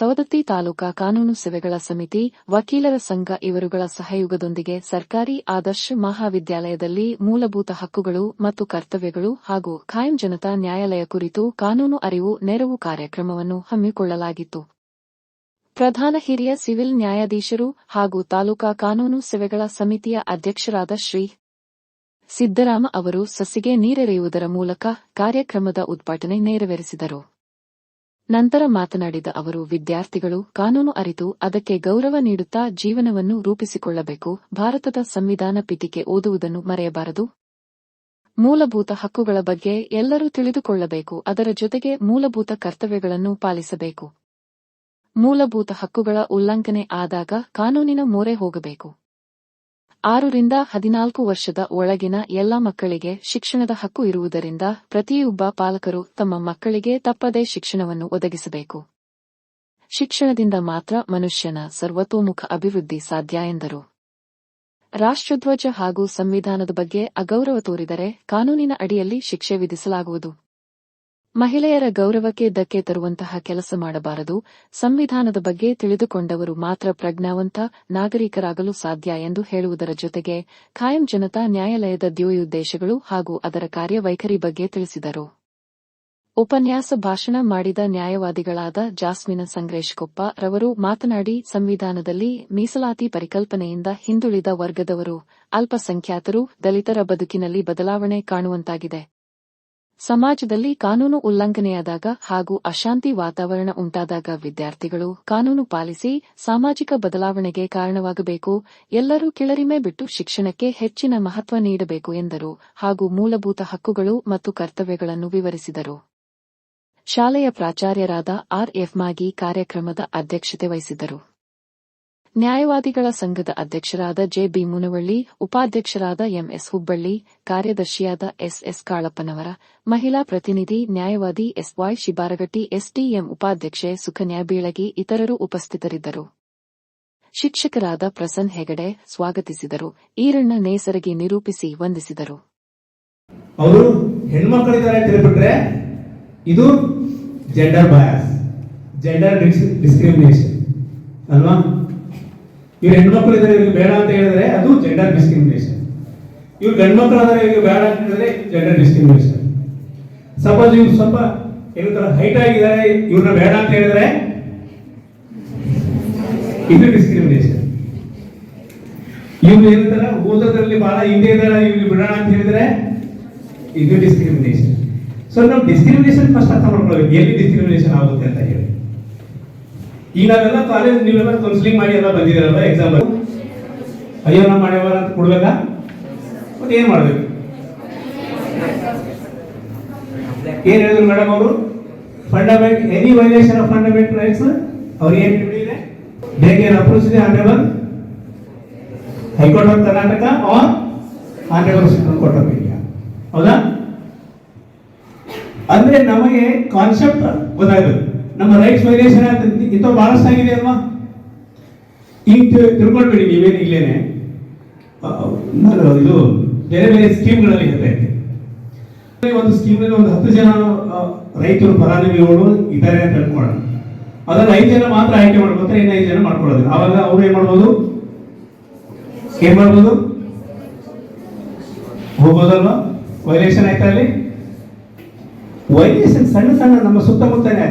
ಸವದತ್ತಿ ತಾಲೂಕಾ ಕಾನೂನು ಸೇವೆಗಳ ಸಮಿತಿ, ವಕೀಲರ ಸಂಘ ಇವರುಗಳ ಸಹಯೋಗದೊಂದಿಗೆ ಸರ್ಕಾರಿ ಆದರ್ಶ ಮಹಾವಿದ್ಯಾಲಯದಲ್ಲಿ ಮೂಲಭೂತ ಹಕ್ಕುಗಳು ಮತ್ತು ಕರ್ತವ್ಯಗಳು ಹಾಗೂ ಖಾಯಂ ಜನತಾ ನ್ಯಾಯಾಲಯ ಕುರಿತು ಕಾನೂನು ಅರಿವು ನೆರವು ಕಾರ್ಯಕ್ರಮವನ್ನು ಹಮ್ಮಿಕೊಳ್ಳಲಾಗಿತ್ತು. ಪ್ರಧಾನ ಹಿರಿಯ ಸಿವಿಲ್ ನ್ಯಾಯಾಧೀಶರು ಹಾಗೂ ತಾಲೂಕಾ ಕಾನೂನು ಸೇವೆಗಳ ಸಮಿತಿಯ ಅಧ್ಯಕ್ಷರಾದ ಶ್ರೀ ಸಿದ್ದರಾಮ ಅವರು ಸಸಿಗೆ ನೀರೆರೆಯುವುದರ ಮೂಲಕ ಕಾರ್ಯಕ್ರಮದ ಉದ್ಘಾಟನೆ ನೆರವೇರಿಸಿದರು. ನಂತರ ಮಾತನಾಡಿದ ಅವರು, ವಿದ್ಯಾರ್ಥಿಗಳು ಕಾನೂನು ಅರಿತು ಅದಕ್ಕೆ ಗೌರವ ನೀಡುತ್ತಾ ಜೀವನವನ್ನು ರೂಪಿಸಿಕೊಳ್ಳಬೇಕು. ಭಾರತದ ಸಂವಿಧಾನ ಪೀಠಿಕೆ ಓದುವುದನ್ನು ಮರೆಯಬಾರದು. ಮೂಲಭೂತ ಹಕ್ಕುಗಳ ಬಗ್ಗೆ ಎಲ್ಲರೂ ತಿಳಿದುಕೊಳ್ಳಬೇಕು. ಅದರ ಜೊತೆಗೆ ಮೂಲಭೂತ ಕರ್ತವ್ಯಗಳನ್ನು ಪಾಲಿಸಬೇಕು. ಮೂಲಭೂತ ಹಕ್ಕುಗಳ ಉಲ್ಲಂಘನೆ ಆದಾಗ ಕಾನೂನಿನ ಮೊರೆ ಹೋಗಬೇಕು. ಆರರಿಂದ ಹದಿನಾಲ್ಕು ವರ್ಷದ ಒಳಗಿನ ಎಲ್ಲ ಮಕ್ಕಳಿಗೆ ಶಿಕ್ಷಣದ ಹಕ್ಕು ಇರುವುದರಿಂದ ಪ್ರತಿಯೊಬ್ಬ ಪಾಲಕರು ತಮ್ಮ ಮಕ್ಕಳಿಗೆ ತಪ್ಪದೇ ಶಿಕ್ಷಣವನ್ನು ಒದಗಿಸಬೇಕು. ಶಿಕ್ಷಣದಿಂದ ಮಾತ್ರ ಮನುಷ್ಯನ ಸರ್ವತೋಮುಖ ಅಭಿವೃದ್ಧಿ ಸಾಧ್ಯ ಎಂದರು. ರಾಷ್ಟ್ರಧ್ವಜ ಹಾಗೂ ಸಂವಿಧಾನದ ಬಗ್ಗೆ ಅಗೌರವ ತೋರಿದರೆ ಕಾನೂನಿನ ಅಡಿಯಲ್ಲಿ ಶಿಕ್ಷೆ ವಿಧಿಸಲಾಗುವುದು. ಮಹಿಳೆಯರ ಗೌರವಕ್ಕೆ ಧಕ್ಕೆ ತರುವಂತಹ ಕೆಲಸ ಮಾಡಬಾರದು. ಸಂವಿಧಾನದ ಬಗ್ಗೆ ತಿಳಿದುಕೊಂಡವರು ಮಾತ್ರ ಪ್ರಜ್ಞಾವಂತ ನಾಗರಿಕರಾಗಲು ಸಾಧ್ಯ ಎಂದು ಹೇಳುವುದರ ಜೊತೆಗೆ ಖಾಯಂ ಜನತಾ ನ್ಯಾಯಾಲಯದ ದ್ಯೋಯುದ್ದೇಶಗಳು ಹಾಗೂ ಅದರ ಕಾರ್ಯವೈಖರಿ ಬಗ್ಗೆ ತಿಳಿಸಿದರು. ಉಪನ್ಯಾಸ ಭಾಷಣ ಮಾಡಿದ ನ್ಯಾಯವಾದಿಗಳಾದ ಜಾಸ್ಮಿನ ಸಂಗ್ರೇಶ್ಕೊಪ್ಪ ರವರು ಮಾತನಾಡಿ, ಸಂವಿಧಾನದಲ್ಲಿ ಮೀಸಲಾತಿ ಪರಿಕಲ್ಪನೆಯಿಂದ ಹಿಂದುಳಿದ ವರ್ಗದವರು ಅಲ್ಪಸಂಖ್ಯಾತರು ದಲಿತರ ಬದುಕಿನಲ್ಲಿ ಬದಲಾವಣೆ ಕಾಣುವಂತಾಗಿದೆ. ಸಮಾಜದಲ್ಲಿ ಕಾನೂನು ಉಲ್ಲಂಘನೆಯಾದಾಗ ಹಾಗೂ ಅಶಾಂತಿ ವಾತಾವರಣ ಉಂಟಾದಾಗ ವಿದ್ಯಾರ್ಥಿಗಳು ಕಾನೂನು ಪಾಲಿಸಿ ಸಾಮಾಜಿಕ ಬದಲಾವಣೆಗೆ ಕಾರಣವಾಗಬೇಕು, ಎಲ್ಲರೂ ಕಿಳರಿಮೆ ಬಿಟ್ಟು ಶಿಕ್ಷಣಕ್ಕೆ ಹೆಚ್ಚಿನ ಮಹತ್ವ ನೀಡಬೇಕು ಎಂದರು ಹಾಗೂ ಮೂಲಭೂತ ಹಕ್ಕುಗಳು ಮತ್ತು ಕರ್ತವ್ಯಗಳನ್ನು ವಿವರಿಸಿದರು. ಶಾಲೆಯ ಪ್ರಾಚಾರ್ಯರಾದ ಆರ್ ಎಫ್ ಮಾಗಿ ಕಾರ್ಯಕ್ರಮದ ಅಧ್ಯಕ್ಷತೆ ವಹಿಸಿದ್ದರು ನ್ಯಾಯವಾದಿಗಳ ಸಂಘದ ಅಧ್ಯಕ್ಷರಾದ ಜೆ ಬಿ ಮುನವಳ್ಳಿ, ಉಪಾಧ್ಯಕ್ಷರಾದ ಎಂಎಸ್ ಹುಬ್ಬಳ್ಳಿ, ಕಾರ್ಯದರ್ಶಿಯಾದ ಎಸ್ಎಸ್ ಕಾಳಪ್ಪನವರ, ಮಹಿಳಾ ಪ್ರತಿನಿಧಿ ನ್ಯಾಯವಾದಿ ಎಸ್ವೈ ಶಿಬಾರಗಟ್ಟಿ ಎಸ್ಡಿಎಂ ಉಪಾಧ್ಯಕ್ಷೆ ಸುಖನ್ಯಾ ಬೀಳಗಿ ಇತರರು ಉಪಸ್ಥಿತರಿದ್ದರು. ಶಿಕ್ಷಕರಾದ ಪ್ರಸನ್ ಹೆಗಡೆ ಸ್ವಾಗತಿಸಿದರು. ಈರಣ್ಣ ನೇಸರಗಿ ನಿರೂಪಿಸಿ ವಂದಿಸಿದರು. ಅವರು ಅಂತ ಇದು ಜೆಂಡರ್ ಜೆಂಡರ್ ಡಿಸ್ಕ್ರಿಮಿನೇಷನ್ ಅಲ್ವಾ? ಇವ್ರು ಹೆಣ್ಮಕ್ಳು ಇದ್ರೆ ಇವ್ರಿಗೆ ಬೇಡ ಅಂತ ಹೇಳಿದ್ರೆ ಅದು ಜೆಂಡರ್ ಡಿಸ್ಕ್ರಿಮಿನೇಷನ್ ಇವ್ರು ಗಂಡ್ಮಕ್ಳು ಆದರೆ ಇವ್ರಿಗೆ ಬೇಡ ಅಂತ ಹೇಳಿದ್ರೆ ಜೆಂಡರ್ ಡಿಸ್ಕ್ರಿಮಿನೇಷನ್ ಸಪೋಸ್ ಇವ್ರು ಸ್ವಲ್ಪ ಏನಂತಾರೆ ಹೈಟ್ ಆಗಿದ್ದಾರೆ, ಇವ್ರನ್ನ ಬೇಡ ಅಂತ ಹೇಳಿದ್ರೆ ಇದು ಡಿಸ್ಕ್ರಿಮಿನೇಷನ್ ಇವ್ರು ಏನಂತಾರ ಓದೋದ್ರಲ್ಲಿ ಬಹಳ ಹಿಂದೆ ಇದ್ದಾರೆ, ಇವ್ರಿಗೆ ಬಿಡೋಣ ಅಂತ ಹೇಳಿದ್ರೆ ಇದು ಡಿಸ್ಕ್ರಿಮಿನೇಷನ್ ಸೊ ನಾವು ಡಿಸ್ಕ್ರಿಮಿನೇಷನ್ ಫಸ್ಟ್ ಅರ್ಥ ಮಾಡ್ಕೊಳ್ಬೇಕು, ಎಲ್ಲಿ ಡಿಸ್ಕ್ರಿಮಿನೇಷನ್ ಆಗುತ್ತೆ ಅಂತ ಹೇಳಿ. ಈಗ ನಾವೆಲ್ಲ ಕಾಲೇಜ್ ನೀವೆಲ್ಲ ಕೌನ್ಸಿಲಿಂಗ್ ಮಾಡಿ ಎಲ್ಲ ಬಂದಿದ್ದೀರಲ್ಲ ಎಕ್ಸಾಮ್ ಅಯ್ಯೋ ನಾ ಮಾಡ್ಯಾವಲ್ಲ ಅಂತ ಕೊಡ್ಬೇಕಾ? ಮತ್ತೆ ಏನ್ ಮಾಡ್ಬೇಕು? ಏನ್ ಹೇಳಿದ್ರು ಮೇಡಮ್ ಅವರು? Fundament any violation of fundamental rights ಅವ್ರು ಏನ್ ಇದೆ they can approach the honourable high court of Karnataka or honourable supreme court of India ಹೌದಾ? ಅಂದ್ರೆ ನಮಗೆ ಕಾನ್ಸೆಪ್ಟ್ ಗೊತ್ತಾಗಬೇಕು. ನಮ್ಮ ರೈಟ್ಸ್ ವೈಲೇಷನ್ ಇಂಥ ಬಹಳಷ್ಟು ಆಗಿದೆ ಅಲ್ವಾ? ಈಗ ತಿಳ್ಕೊಳ್ಬೇಡಿ, ನೀವೇನು ಇಲ್ಲೇನೆ. ನಾನು ಇದು ಬೇರೆ ಬೇರೆ ಸ್ಕೀಮ್ಗಳಲ್ಲಿ ಇರಬೇಕು ಒಂದು ಸ್ಕೀಮ್ನಲ್ಲಿ ಒಂದು ಹತ್ತು ಜನ ರೈತರು ಫಲಾನುಭವಿಗಳು ಇದ್ದಾರೆ ಅಂತ ಹೇಳ್ಕೊಳ್ಳೋಣ ಅದನ್ನ ಐದು ಜನ ಮಾತ್ರ ಆಯ್ಕೆ ಮಾಡ್ಕೊತಾರೆ, ಇನ್ನು ಐದು ಜನ ಮಾಡ್ಕೊಳ್ಳೋದಿಲ್ಲ. ಅವಾಗ ಅವ್ರು ಏನು ಮಾಡ್ಬೋದು? ಏನ್ ಮಾಡ್ಬೋದು? ಹೋಗ್ಬೋದಲ್ವಾ? ವೈಲೇಷನ್ ಆಯ್ತಾ ಅಲ್ಲಿ? ವೈಲೇಷನ್ ಸಣ್ಣ ಸಣ್ಣ, ನಮ್ಮ ಸುತ್ತಮುತ್ತನೇ